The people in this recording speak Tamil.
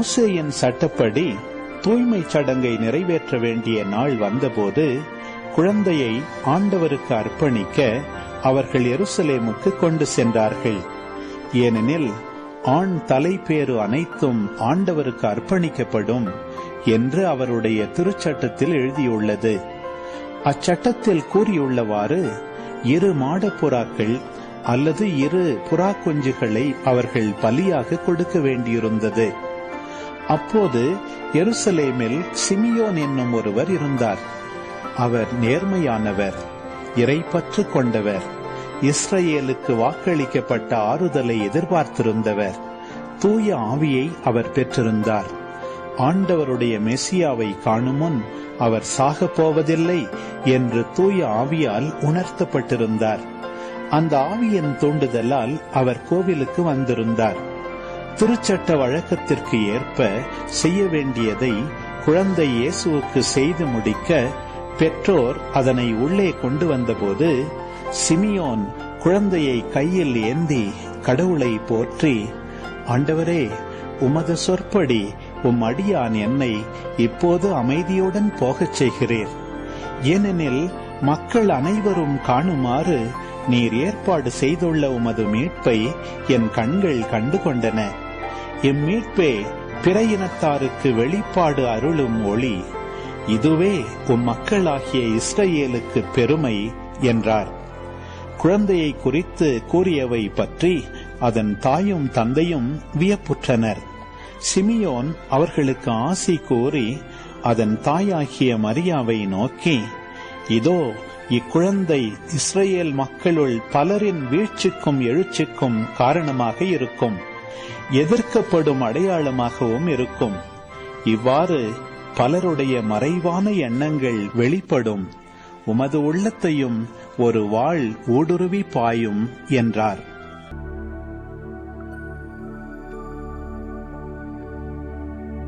மோசேயின் சட்டப்படி தூய்மை சடங்கை நிறைவேற்ற வேண்டிய நாள் வந்தபோது குழந்தையை ஆண்டவருக்கு அர்ப்பணிக்க அவர்கள் எருசலேமுக்கு கொண்டு சென்றார்கள். ஏனெனில் ஆண் தலைப்பேறு அனைத்தும் ஆண்டவருக்கு அர்ப்பணிக்கப்படும் என்று அவருடைய திருச்சட்டத்தில் எழுதியுள்ளது. அச்சட்டத்தில் கூறியுள்ளவாறு இரு மாடப்புறாக்கள் அல்லது இரு புறா குஞ்சுகளை அவர்கள் பலியாக கொடுக்க வேண்டியிருந்தது. அப்போது எருசலேமில் சிமியோன் என்னும் ஒருவர் இருந்தார். அவர் நேர்மையானவர் இறைப்பற்று கொண்டவர் இஸ்ரேலுக்கு வாக்களிக்கப்பட்ட ஆறுதலை எதிர்பார்த்திருந்தவர். தூய ஆவியை அவர் பெற்றிருந்தார். ஆண்டவருடைய மெசியாவை காணும் முன் அவர் சாகப் போவதில்லை என்று தூய ஆவியால் உணர்த்தப்பட்டிருந்தார். அந்த ஆவியின் தூண்டுதலால் அவர் கோவிலுக்கு வந்திருந்தார். திருச்சட்ட வழக்கத்திற்கு ஏற்ப செய்ய வேண்டியதை குழந்தை இயேசுவுக்கு செய்து முடிக்க பெற்றோர் அதனை உள்ளே கொண்டு வந்தபோது சிமியோன் குழந்தையை கையில் ஏந்தி கடவுளை போற்றி ஆண்டவரே உமது சொற்படி உம் அடியான் என்னை இப்போது அமைதியுடன் போகச் செய்கிறீர். ஏனெனில் மக்கள் அனைவரும் காணுமாறு நீர் ஏற்பாடு செய்துள்ள உமது மீட்பை என் கண்கள் கண்டு கொண்டன இம்மீட்பே பிற இனத்தாருக்கு வெளிப்பாடு அருளும் ஒளி. இதுவே உம் மக்களாகிய இஸ்ரேலுக்கு பெருமை என்றார். குழந்தையை குறித்து கூறியவை பற்றி அதன் தாயும் தந்தையும் வியப்புற்றனர். சிமியோன் அவர்களுக்கு ஆசி கூறி அதன் தாயாகிய மரியாவை நோக்கி இதோ இக்குழந்தை இஸ்ரேல் மக்களுள் பலரின் வீழ்ச்சிக்கும் எழுச்சிக்கும் காரணமாக இருக்கும். எதிர்க்கப்படும் அடையாளமாகவும் இருக்கும். இவ்வாறு பலருடைய மறைவான எண்ணங்கள் வெளிப்படும். உமது உள்ளத்தையும் ஒரு வாழ் ஊடுருவி பாயும் என்றார்.